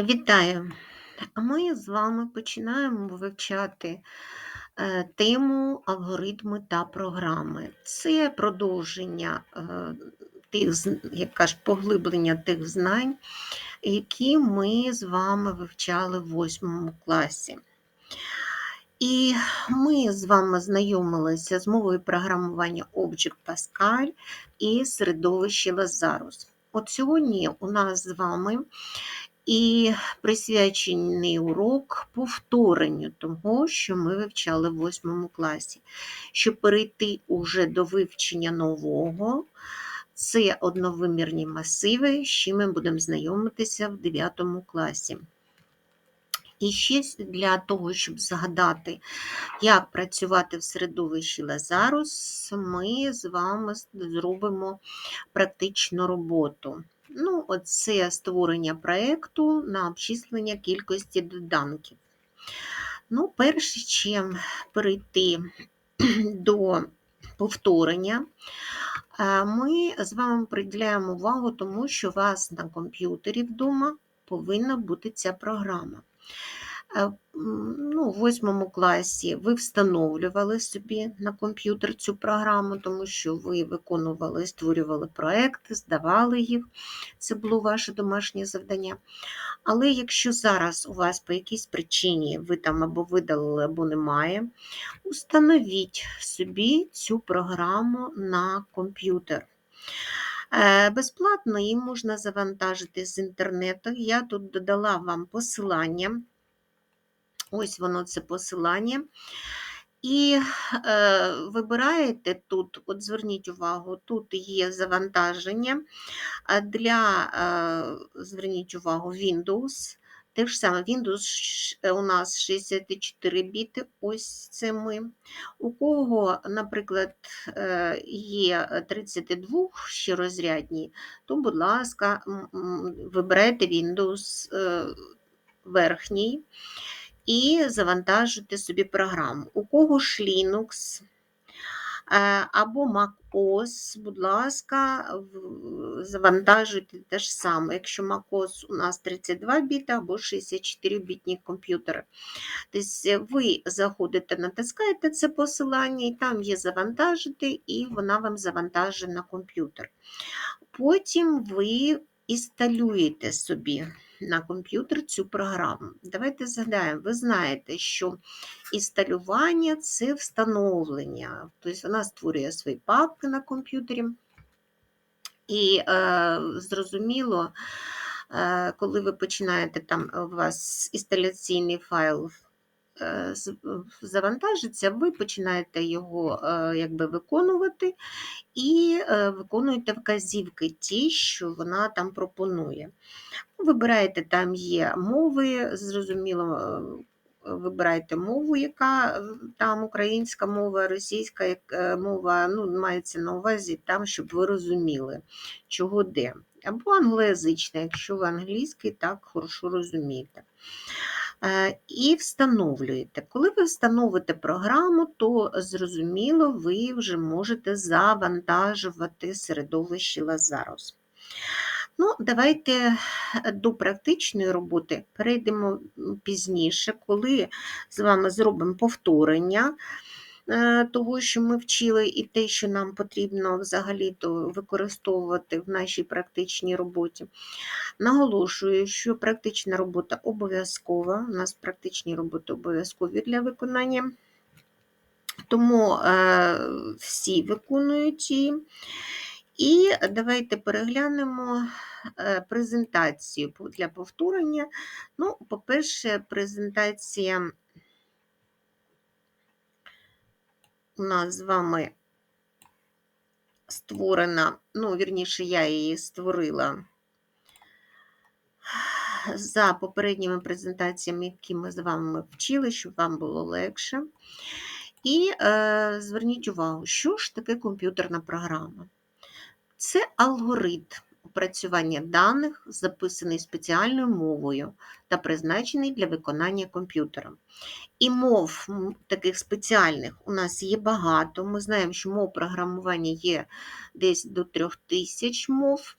Вітаю! Ми з вами починаємо вивчати е, тему алгоритми та програми. Це продовження е, тих, з- як кажуть, поглиблення тих знань, які ми з вами вивчали в восьмому класі. І ми з вами знайомилися з мовою програмування Object Pascal і середовище Lazarus. От сьогодні у нас з вами і присвячений урок повторенню того, що ми вивчали в восьмому класі. Щоб перейти уже до вивчення нового, це одновимірні масиви, з чим ми будемо знайомитися в 9 класі. І ще для того, щоб згадати, як працювати в середовищі Лазарус, ми з вами зробимо практичну роботу. Ну, Оце створення проєкту на обчислення кількості доданків. Ну, перш чим перейти до повторення, е, ми з вами приділяємо увагу тому, що у вас на комп'ютері вдома повинна бути ця програма. Е, ну, В восьмому класі ви встановлювали собі на комп'ютер цю програму, тому що ви виконували, створювали проекти, здавали їх. Це було ваше домашнє завдання. Але якщо зараз у вас по якійсь причині ви там або видалили, або немає, установіть собі цю програму на комп'ютер. Е, безплатно її можна завантажити з інтернету. Я тут додала вам посилання. Ось воно це посилання. І е, вибираєте тут, от зверніть увагу, тут є завантаження для, е, зверніть увагу, Windows. Те ж саме, Windows у нас 64 біти, ось це ми. У кого, наприклад, е, є 32 ще розрядні, то, будь ласка, вибирайте Windows е, верхній і завантажити собі програму. У кого ж Linux е, або MacOS, будь ласка, завантажуйте те ж саме. Якщо MacOS у нас 32 біта або 64 бітні комп'ютери. Тобто ви заходите, натискаєте це посилання, і там є завантажити, і вона вам завантажить на комп'ютер. Потім ви інсталюєте собі на комп'ютер цю програму. Давайте згадаємо, ви знаєте, що інсталювання це встановлення, тобто вона створює свої папки на комп'ютері. І е, зрозуміло, е, коли ви починаєте там у вас інсталяційний файл завантажиться, ви починаєте його е, якби виконувати і е, виконуєте вказівки ті, що вона там пропонує. Вибираєте, там є мови, зрозуміло, вибираєте мову, яка там українська мова, російська мова, ну, мається на увазі там, щоб ви розуміли, чого де. Або англоязична, якщо ви англійський, так хорошо розумієте. Е, і встановлюєте. Коли ви встановите програму, то зрозуміло, ви вже можете завантажувати середовище Lazarus. Ну, Давайте до практичної роботи перейдемо пізніше, коли з вами зробимо повторення. Е, того, що ми вчили, і те, що нам потрібно взагалі-то використовувати в нашій практичній роботі. Наголошую, що практична робота обов'язкова, у нас практичні роботи обов'язкові для виконання, тому е, всі виконують її. І давайте переглянемо е, презентацію для повторення. Ну, По-перше, презентація у нас з вами створена, ну, вірніше, я її створила за попередніми презентаціями, які ми з вами вчили, щоб вам було легше. І е, зверніть увагу, що ж таке комп'ютерна програма? Це алгоритм опрацювання даних, записаний спеціальною мовою та призначений для виконання комп'ютером. І мов таких спеціальних у нас є багато. Ми знаємо, що мов програмування є десь до трьох тисяч мов.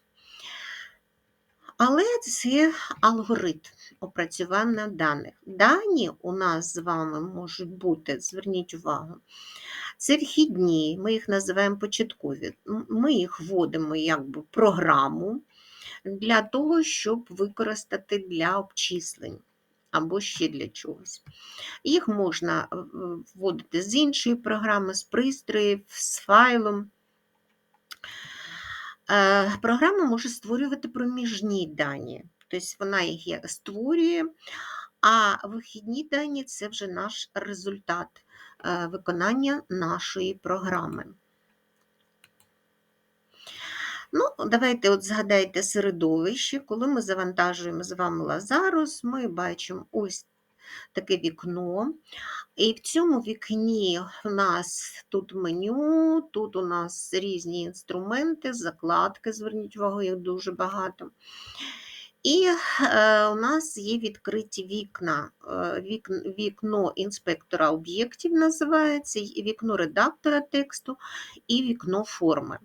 Але це алгоритм опрацювання даних. Дані у нас з вами можуть бути, зверніть увагу, це вхідні, ми їх називаємо початкові. Ми їх вводимо якби програму для того, щоб використати для обчислень або ще для чогось. Їх можна е, вводити з іншої програми, з пристроїв, з файлом. Е, програма може створювати проміжні дані, тобто вона їх створює, а вихідні дані це вже наш результат виконання нашої програми. Ну, Давайте от згадайте середовище, коли ми завантажуємо з вами Лазарус, ми бачимо ось таке вікно. І в цьому вікні у нас тут меню, тут у нас різні інструменти, закладки, зверніть увагу, їх дуже багато. І е, у нас є відкриті вікна. Е, вік, вікно інспектора об'єктів називається, вікно редактора тексту і вікно форми.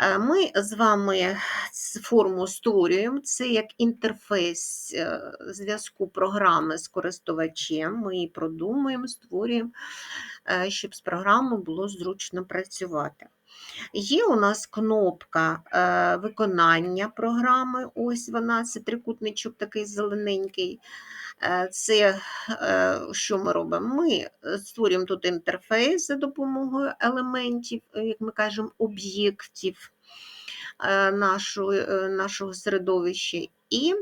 Е, ми з вами форму створюємо, це як інтерфейс е, зв'язку програми з користувачем. Ми її продумуємо, створюємо, щоб з програмою було зручно працювати. Є у нас кнопка виконання програми, ось вона, це трикутничок такий зелененький. Це що ми робимо? Ми створюємо тут інтерфейс за допомогою елементів, як ми кажемо, об'єктів нашого середовища. І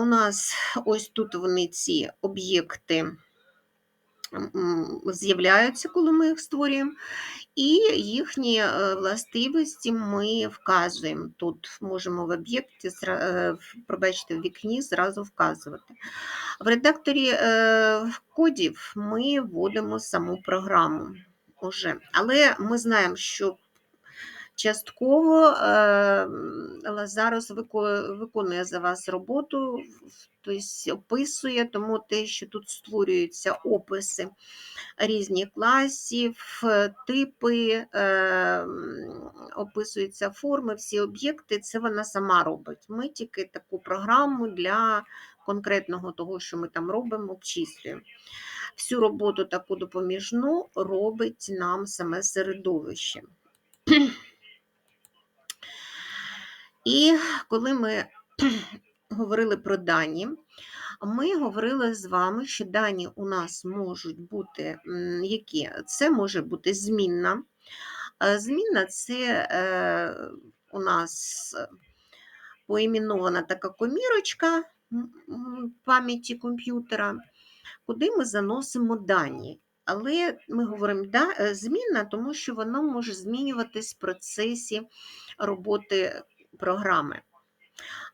у нас ось тут вони ці об'єкти з'являються, коли ми їх створюємо, і їхні е, властивості ми вказуємо. Тут можемо в об'єкті, е, пробачте, в вікні зразу вказувати. В редакторі е, кодів ми вводимо саму програму. Уже. Але ми знаємо, що Частково Лазарус виконує за вас роботу, тобто описує, тому те, що тут створюються описи різних класів, типи, описуються форми, всі об'єкти, це вона сама робить. Ми тільки таку програму для конкретного того, що ми там робимо, обчислюємо. Всю роботу таку допоміжну робить нам саме середовище. І коли ми говорили про дані, ми говорили з вами, що дані у нас можуть бути які? Це може бути змінна. Змінна це е, у нас поіменована така комірочка пам'яті комп'ютера, куди ми заносимо дані. Але ми говоримо да, е, змінна, тому що вона може змінюватись в процесі роботи програми.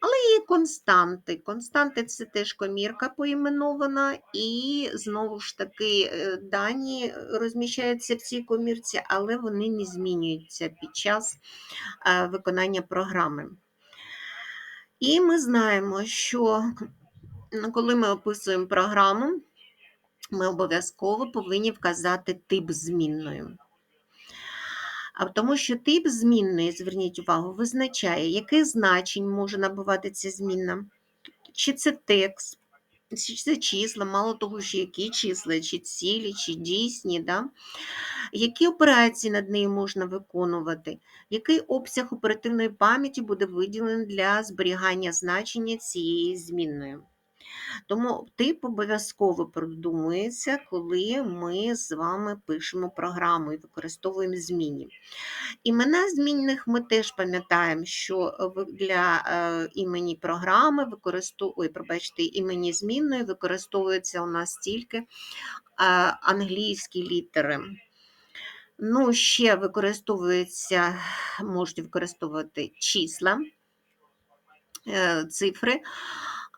Але є константи. Константи це теж комірка поіменована, і знову ж таки е, дані розміщаються в цій комірці, але вони не змінюються під час е, виконання програми. І ми знаємо, що коли ми описуємо програму, ми обов'язково повинні вказати тип змінної. А тому що тип змінної, зверніть увагу, визначає, яких значень може набувати ця змінна. Чи це текст, чи це числа, мало того, що які числа, чи цілі, чи дійсні, да? які операції над нею можна виконувати, який обсяг оперативної пам'яті буде виділений для зберігання значення цієї змінної. Тому тип обов'язково продумується, коли ми з вами пишемо програму і використовуємо зміни. Імена змінних ми теж пам'ятаємо, що для е, імені програми використовує, ой, пробачте, імені змінної використовуються у нас тільки е, англійські літери. Ну, ще використовуються, можуть використовувати числа, е, цифри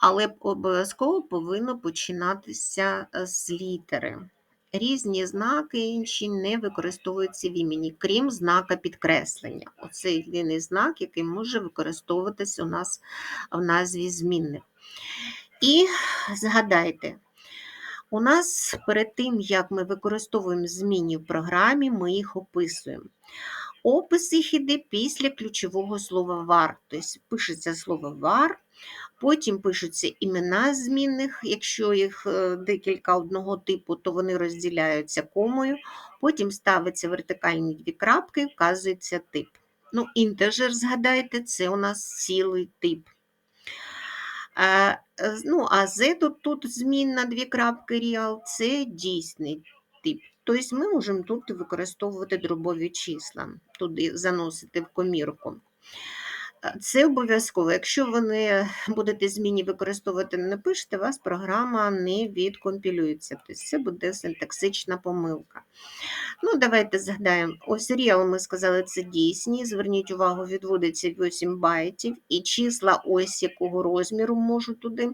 але обов'язково повинно починатися е, з літери. Різні знаки інші не використовуються в імені, крім знака підкреслення. Оце єдиний знак, який може використовуватися у нас в назві змінних. І згадайте, у нас перед тим, як ми використовуємо зміни в програмі, ми їх описуємо. Опис їх іде після ключового слова var. Тобто пишеться слово var, потім пишуться імена змінних, якщо їх е, декілька одного типу, то вони розділяються комою, потім ставиться вертикальні дві крапки, вказується тип. Ну, інтежер, згадайте, це у нас цілий тип. Е, е, Ну, а Z тут, тут змінна дві крапки real, це дійсний тип. Тобто ми можемо тут використовувати дробові числа, туди заносити в комірку. Це обов'язково. Якщо ви будете змінні використовувати, не напишете, вас програма не відкомпілюється. Тобто це буде синтаксична помилка. Ну, давайте згадаємо. Ось real, ми сказали, це дійсні. Зверніть увагу, відводиться 8 байтів, і числа ось якого розміру можуть туди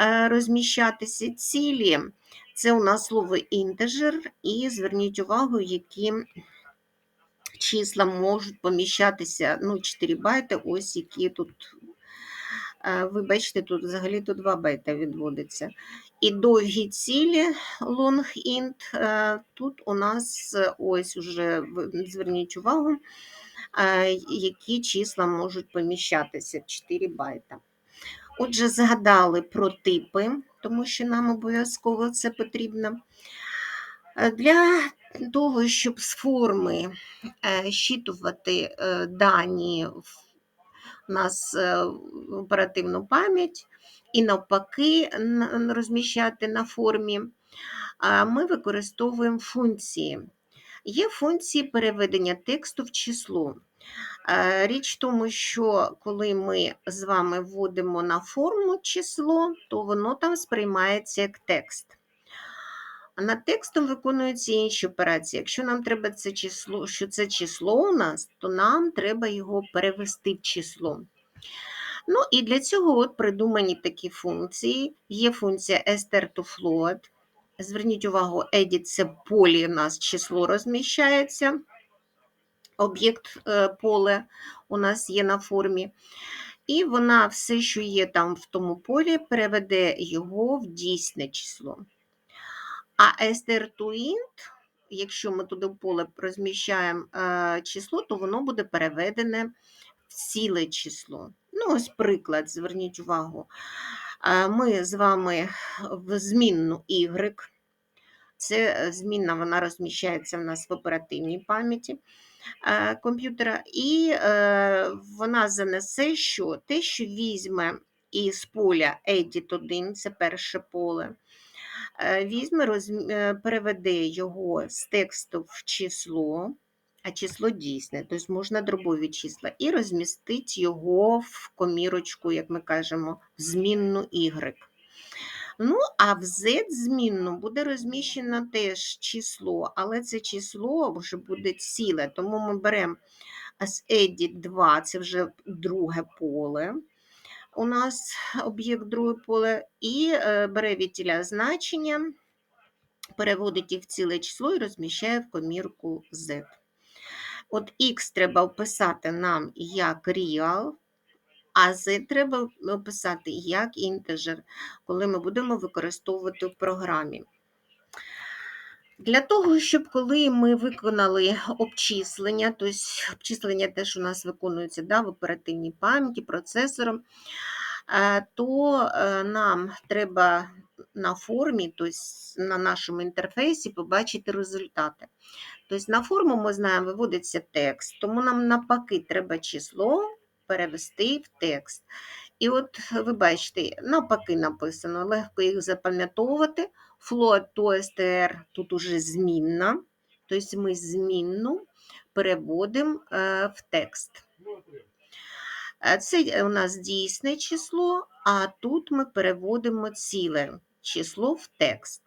е, розміщатися. Цілі це у нас слово інтежер, і зверніть увагу, які числа можуть поміщатися, ну, 4 байти, ось які тут. е, Ви бачите, тут взагалі тут 2 байта відводиться. І довгі цілі long int, е, тут у нас е, ось уже зверніть увагу, які числа можуть поміщатися 4 байта. Отже, згадали про типи, тому що нам обов'язково це потрібно. Для того, щоб з форми е, щитувати е, дані в нас е, в оперативну пам'ять і навпаки розміщати на формі, ми використовуємо функції. Є функції переведення тексту в число. Річ в тому, що коли ми з вами вводимо на форму число, то воно там сприймається як текст. А над текстом виконуються інші операції. Якщо нам треба це число, що це число у нас, то нам треба його перевести в число. Ну і для цього от придумані такі функції. Є функція str to float. Зверніть увагу, edit це полі у нас число розміщається. Об'єкт е, поле у нас є на формі. І вона все, що є там в тому полі, переведе його в дійсне число. А to якщо ми туди в поле розміщаємо е, число, то воно буде переведене в ціле число. Ну, ось приклад, зверніть увагу. Е, Ми з вами в змінну y. Це змінна, вона розміщається в нас в оперативній пам'яті е, комп'ютера, і вона занесе що? Те, що візьме із поля edit 1, це перше поле, е, візьме, розм- е, переведе його з тексту в число, а число дійсне, тобто можна дробові числа, і розмістить його в комірочку, як ми кажемо, в змінну y. Ну, а в Z змінну буде розміщено теж число, але це число вже буде ціле, тому ми беремо з edit 2, це вже друге поле. У нас об'єкт друге поле, і е, бере від тіля значення, переводить їх в ціле число і розміщає в комірку Z. От X треба описати нам як real, а Z треба описати як інтежер, коли ми будемо використовувати в програмі. Для того, щоб коли ми виконали обчислення, тобто обчислення теж у нас виконується да, в оперативній пам'яті процесором, е, то е, нам треба на формі, тобто на нашому інтерфейсі побачити результати. Тобто на форму ми знаємо, виводиться текст, тому нам навпаки треба число перевести в текст. І от ви бачите, навпаки написано, легко їх запам'ятовувати. Float to str тут уже змінна, тобто ми змінну переводимо е, в текст. Е, Це у нас дійсне число, а тут ми переводимо ціле число в текст.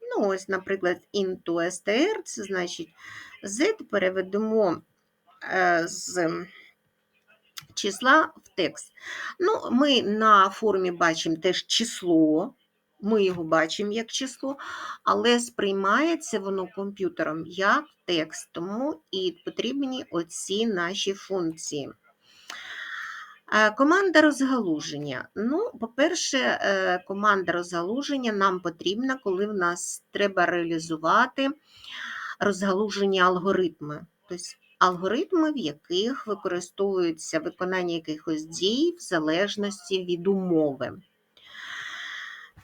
Ну, ось, наприклад, into str, це значить z переведемо е, з числа в текст. Ну, Ми на формі бачимо теж число, ми його бачимо як число, але сприймається воно комп'ютером як текст, тому і потрібні оці наші функції. Е, Команда розгалуження. Ну, по-перше, е, команда розгалуження нам потрібна, коли в нас треба реалізувати розгалуження алгоритми. Тобто алгоритми, в яких використовується виконання якихось дій в залежності від умови.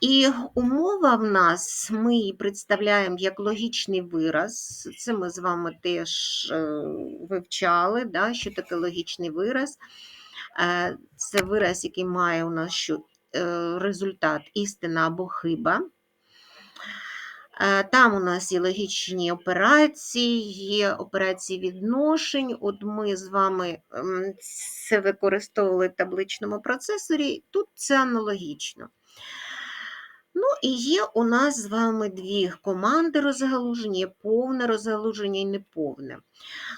І умова в нас, ми її представляємо як логічний вираз. Це ми з вами теж е, вивчали, да, що таке логічний вираз. Е, Це вираз, який має у нас що е, результат істина або хиба. Е, Там у нас є логічні операції, є операції відношень. От ми з вами ем, це використовували в табличному процесорі, тут це аналогічно. Ну, і є у нас з вами дві команди розгалуження, повне розгалуження і неповне.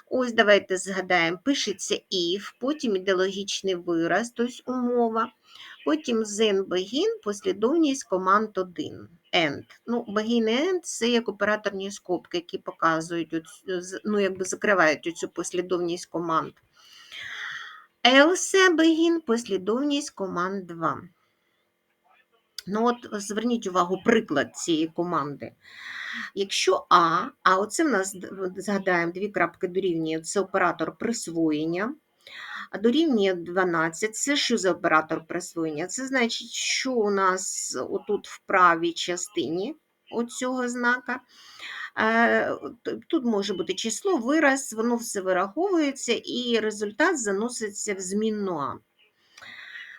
Ось давайте згадаємо, пишеться if, потім ідеологічний вираз, тобто умова, потім then begin, послідовність команд 1. End. Ну, begin і end це як операторні скобки, які показують, ну, якби закривають цю послідовність команд. Else begin послідовність команд 2. Ну, от зверніть увагу, приклад цієї команди. Якщо А, а оце в нас згадаємо дві крапки дорівнює, це оператор присвоєння. А дорівнює 12. Це що за оператор присвоєння? Це значить, що у нас отут в правій частині оцього знака. Е, Тут може бути число, вираз, воно все вираховується, і результат заноситься в змінну А.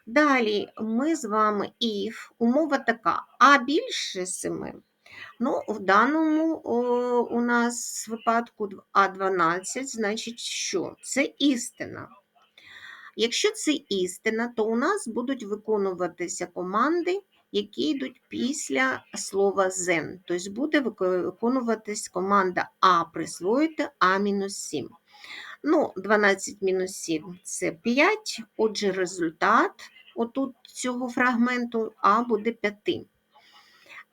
Далі ми з вами if, умова така, а більше 7. Ну, в даному о, у нас випадку А12, значить, що? Це істина. Якщо це істина, то у нас будуть виконуватися команди, які йдуть після слова then. Тобто буде виконуватись команда А присвоїти А-7. Ну, 12 мінус 7 – це 5, отже, результат отут цього фрагменту А буде 5.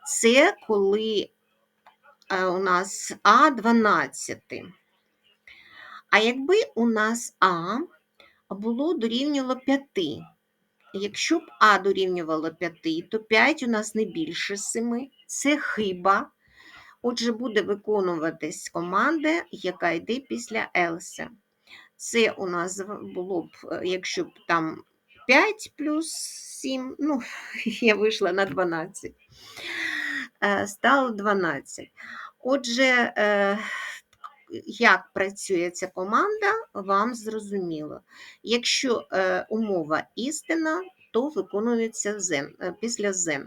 Це коли е, у нас А 12. А якби у нас А було дорівнювало 5. Якщо б А дорівнювало 5, то 5 у нас не більше 7. Це хиба. Отже, буде виконуватись команда, яка йде після else. Це у нас було б, е, якщо б там 5 плюс 7, ну, я вийшла на 12. Е, Стало 12. Отже, е, як працює ця команда, вам зрозуміло. Якщо е, умова істина, то виконується zen, е, після zen.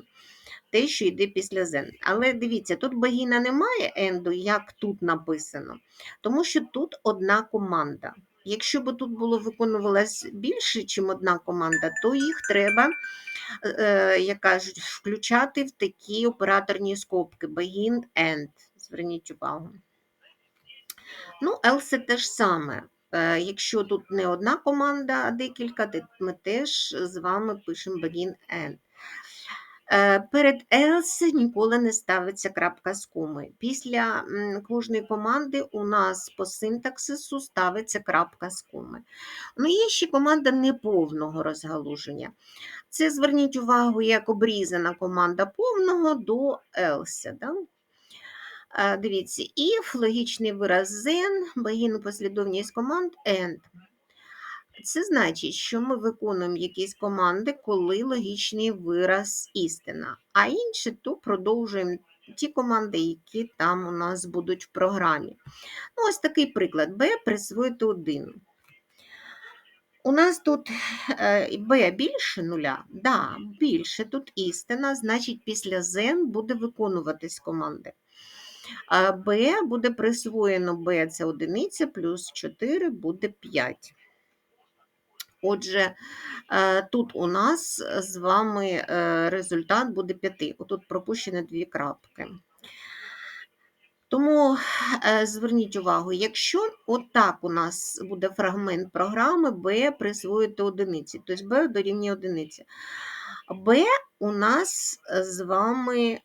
Те, що йде після zen. Але дивіться, тут багіна немає енду, як тут написано, тому що тут одна команда. Якщо б тут було виконувалось більше, ніж одна команда, то їх треба, е, як кажуть, включати в такі операторні скобки begin, end. Зверніть увагу. Ну, else те ж саме. Е, Якщо тут не одна команда, а декілька, то ми теж з вами пишемо begin end. Е, Перед else ніколи не ставиться крапка з коми. Після кожної команди у нас по синтаксису ставиться крапка з коми. Ну, є ще команда неповного розгалуження. Це зверніть увагу, як обрізана команда повного до else. Да? Е, Дивіться, if, логічний вираз then, begin послідовність команд end. Це значить, що ми виконуємо якісь команди, коли логічний вираз істина, а інші то продовжуємо ті команди, які там у нас будуть в програмі. Ну, ось такий приклад. B присвоїти 1. У нас тут е, b більше нуля? Да, більше тут істина, значить після then буде виконуватись команди. B буде присвоєно b це одиниця, плюс 4 буде 5. Отже, е, тут у нас з вами е, результат буде 5. Отут пропущені дві крапки. Тому е, зверніть увагу, якщо отак у нас буде фрагмент програми b присвоїти одиниці, тобто b дорівнює одиниці. b у нас з вами,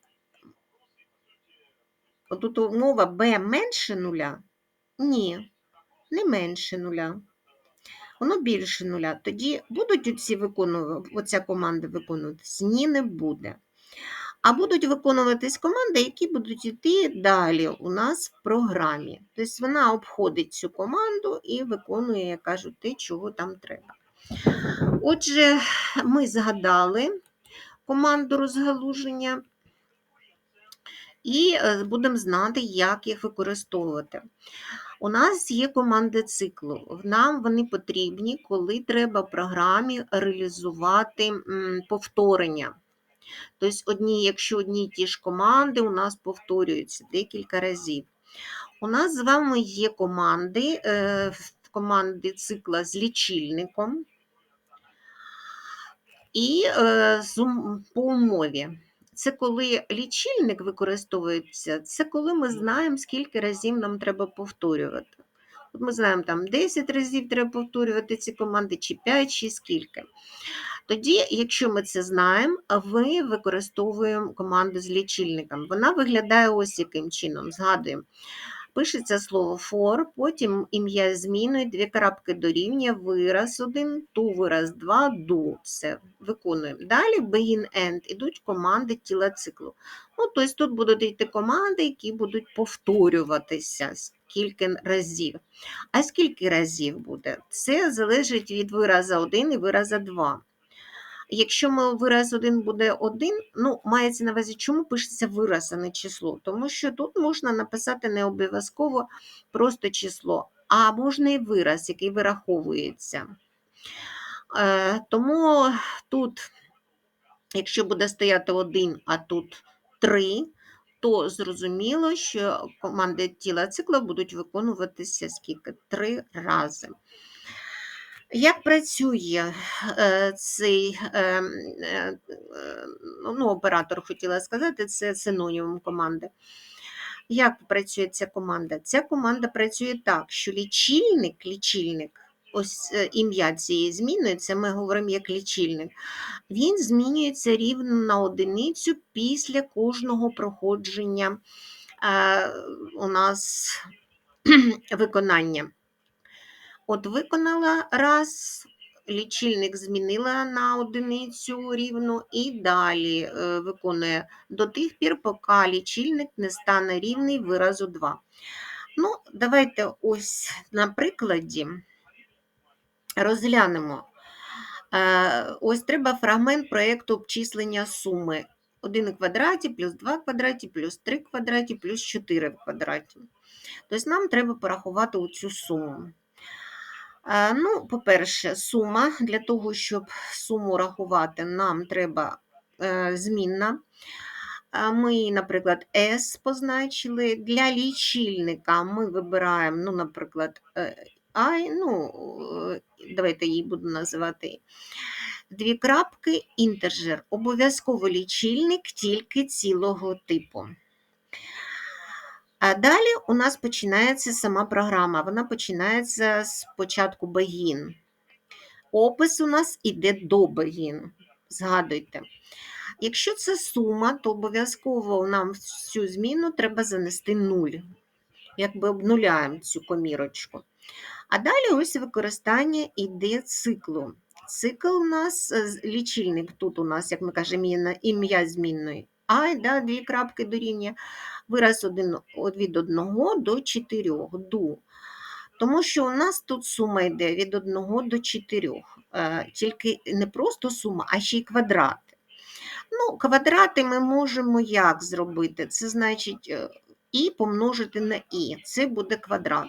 отут умова b менше нуля? Ні, не менше нуля. Воно більше нуля. Тоді будуть оці виконувати, оця команда виконуватися? Ні, не буде. А будуть виконуватись команди, які будуть йти далі у нас в програмі. Тобто вона обходить цю команду і виконує, як кажуть, те, чого там треба. Отже, ми згадали команду розгалуження і е, будемо знати, як їх використовувати. У нас є команди циклу. Нам вони потрібні, коли треба в програмі реалізувати повторення. Тобто, одні, якщо одні ті ж команди у нас повторюються декілька разів. У нас з вами є команди, е, команди цикла з лічильником і е, по умові. Це коли лічильник використовується, це коли ми знаємо, скільки разів нам треба повторювати. От Ми знаємо, там 10 разів треба повторювати ці команди, чи 5, чи скільки. Тоді, якщо ми це знаємо, ми використовуємо команду з лічильником. Вона виглядає ось яким чином. Згадуємо. Пишеться слово for, потім ім'я зміною, дві крапки дорівнює, вираз один, ту вираз два, do. Все, виконуємо. Далі begin end ідуть команди тіла циклу. Ну, тобто Тут будуть йти команди, які будуть повторюватися кілька разів. А скільки разів буде? Це залежить від вираза 1 і вираза 2. Якщо ми вираз один буде один, ну, мається на увазі, чому пишеться вираз, а не число? Тому що тут можна написати не обов'язково просто число, а можна і вираз, який вираховується. Е, Тому тут, якщо буде стояти один, а тут три, то зрозуміло, що команди тіла цикла будуть виконуватися скільки? Три рази. Як працює е, цей е, е, ну, оператор, хотіла сказати, це синонімом команди. Як працює ця команда? Ця команда працює так, що лічильник, лічильник, ось ім'я цієї зміни, це ми говоримо як лічильник, він змінюється рівно на одиницю після кожного проходження у нас виконання. От виконала раз, лічильник змінила на одиницю рівну і далі е, виконує до тих пір, поки лічильник не стане рівний виразу 2. Ну, Давайте ось на прикладі розглянемо. Е, ось треба фрагмент проєкту обчислення суми. 1 в квадраті, плюс 2 в квадраті, плюс 3 в квадраті, плюс 4 в квадраті. Тобто нам треба порахувати цю суму. Ну, По-перше, сума. Для того, щоб суму рахувати, нам треба е, змінна. Ми, наприклад, S позначили. Для лічильника ми вибираємо, ну, наприклад, I, е, ну, е, давайте її буду називати. Дві крапки, інтержер. Обов'язково лічильник тільки цілого типу. А далі у нас починається сама програма. Вона починається з початку begin. Опис у нас іде до begin. Згадуйте. Якщо це сума, то обов'язково нам в цю зміну треба занести 0. Якби обнуляємо цю комірочку. А далі ось використання іде циклу. Цикл у нас е, лічильник, тут у нас, як ми кажемо, ім'я змінної. А, да, дві крапки дорівнює вираз один, від 1 до 4 ду. Тому що у нас тут сума йде від 1 до 4, е, тільки не просто сума, а ще й квадрати. Ну, Квадрати ми можемо як зробити? Це значить е, і помножити на і. Це буде квадрат.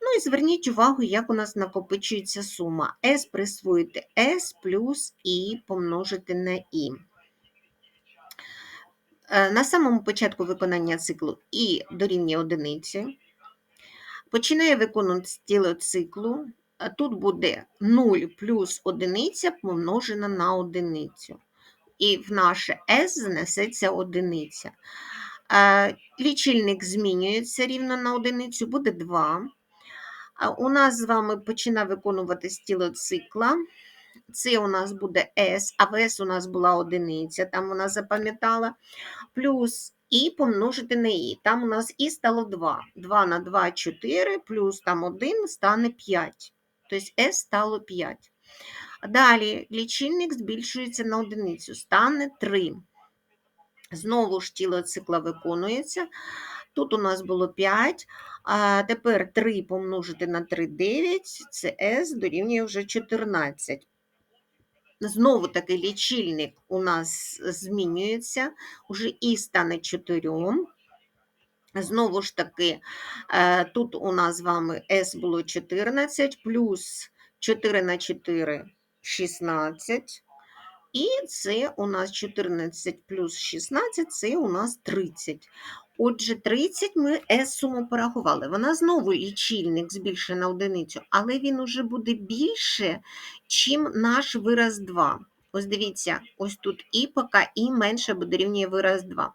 Ну і зверніть увагу, як у нас накопичується сума. S присвоїти S плюс І помножити на І. Е, на самому початку виконання циклу і дорівнює одиниці. Починає виконувати тіло циклу. Тут буде 0 плюс одиниця помножена на одиницю. І в наше S занесеться одиниця. Е, лічильник змінюється рівно на одиницю, буде 2. У нас з вами починає виконуватись тіло цикла. Це у нас буде S, а в S у нас була одиниця, там вона запам'ятала, плюс І помножити на І. Там у нас І стало 2. 2 на 2 4, плюс там 1 стане 5. Тобто S стало 5. Далі лічильник збільшується на одиницю, стане 3. Знову ж тіло цикла виконується. Тут у нас було 5, а тепер 3 помножити на 3 – 9, це S дорівнює вже 14. Знову таки лічильник у нас змінюється, уже І стане 4. Знову ж таки, е, тут у нас з вами S було 14, плюс 4 на 4 – 16. І це у нас 14 плюс 16, це у нас 30. Отже, 30 ми S-суму порахували. Вона знову лічильник збільшує на одиницю, але він уже буде більше, чим наш вираз 2. Ось дивіться, ось тут і поки і менше буде рівнює вираз 2.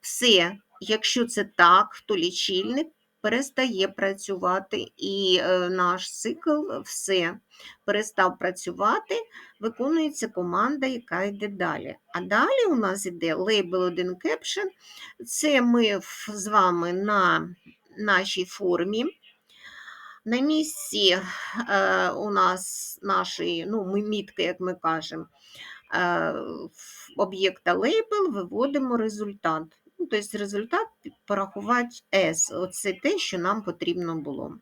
Все, якщо це так, то лічильник перестає працювати, і е, наш цикл все перестав працювати, виконується команда, яка йде далі. А далі у нас йде label 1 caption. Це ми з вами на нашій формі. На місці е, у нас нашої, ну, мітки, як ми кажемо, е, об'єкта label виводимо результат. Ну, тобто результат порахувати S. Оце те, що нам потрібно було.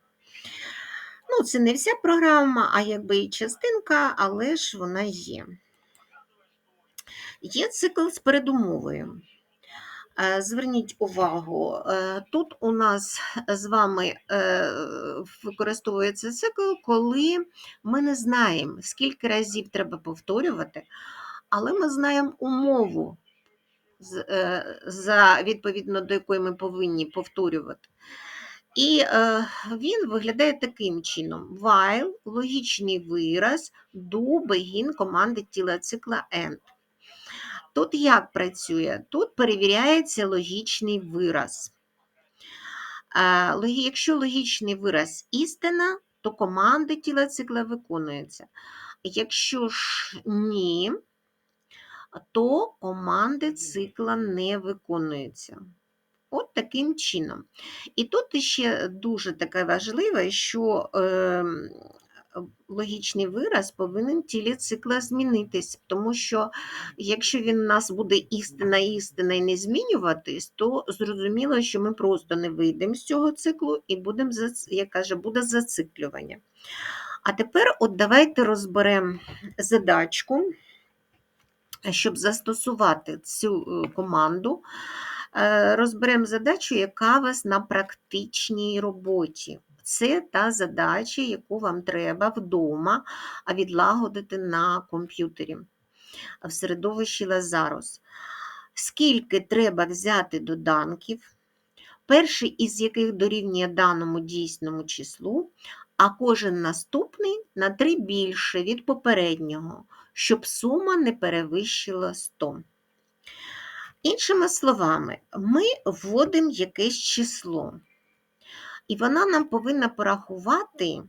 Ну, це не вся програма, а якби і частинка, але ж вона є. Є цикл з передумовою. Е, Зверніть увагу, е, тут у нас з вами е, використовується цикл, коли ми не знаємо, скільки разів треба повторювати, але ми знаємо умову, за, відповідно до якої ми повинні повторювати. І е, він виглядає таким чином: while логічний вираз do begin команди тіла цикла end. Тут як працює? Тут перевіряється логічний вираз. Е, Якщо логічний вираз істина, то команди тіла цикла виконуються. Якщо ж ні, то команди цикла не виконуються. От таким чином. І тут ще дуже таке важливе, що е, логічний вираз повинен в тілі цикла змінитись, тому що якщо він у нас буде істина, істина і не змінюватись, то зрозуміло, що ми просто не вийдемо з цього циклу і будемо, як каже, буде зациклювання. А тепер от давайте розберемо задачку, щоб застосувати цю е, команду. Е, Розберемо задачу, яка вас на практичній роботі. Це та задача, яку вам треба вдома відлагодити на комп'ютері в середовищі Лазарус. Скільки треба взяти доданків, перший із яких дорівнює даному дійсному числу, а кожен наступний на 3 більше від попереднього, щоб сума не перевищила 100. Іншими словами, ми вводимо якесь число, і вона нам повинна порахувати,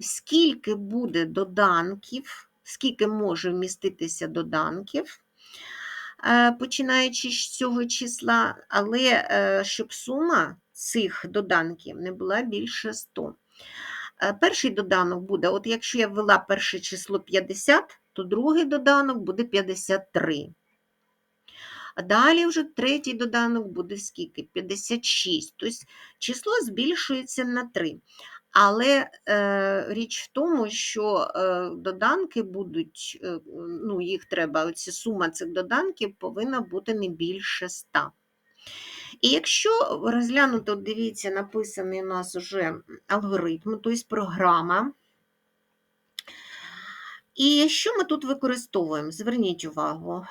скільки буде доданків, скільки може вміститися доданків, е, починаючи з цього числа, але е, щоб сума цих доданків не була більше 100. Е, Перший доданок буде, от якщо я ввела перше число 50, то другий доданок буде 53. А далі вже третій доданок буде скільки? 56. Тобто число збільшується на 3. Але е, річ в тому, що е, доданки будуть, е, ну, їх треба, оці сума цих доданків повинна бути не більше 100. І якщо розглянути, дивіться, написаний у нас вже алгоритм, тобто програма. І що ми тут використовуємо? Зверніть увагу.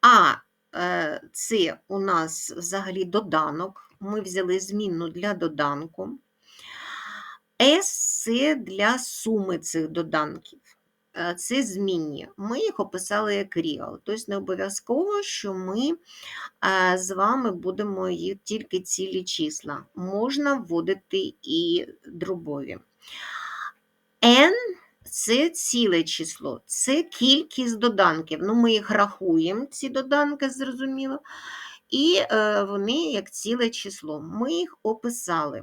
А е, це у нас взагалі доданок. Ми взяли змінну для доданку. S це для суми цих доданків. Е, Це змінні. Ми їх описали як real. Тобто не обов'язково, що ми е, з вами будемо їх тільки цілі числа. Можна вводити і дробові. N це ціле число, це кількість доданків. Ну, ми їх рахуємо, ці доданки, зрозуміло, і е, вони як ціле число. Ми їх описали.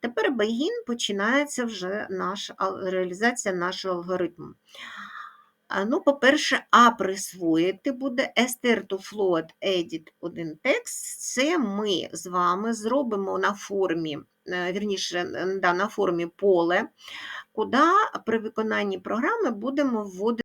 Тепер begin починається вже наш, реалізація нашого алгоритму. Ну, по-перше, А присвоїти буде str to float edit один текст. Це ми з вами зробимо на формі, е, вірніше, да, на формі поле, куди при виконанні програми будемо вводити.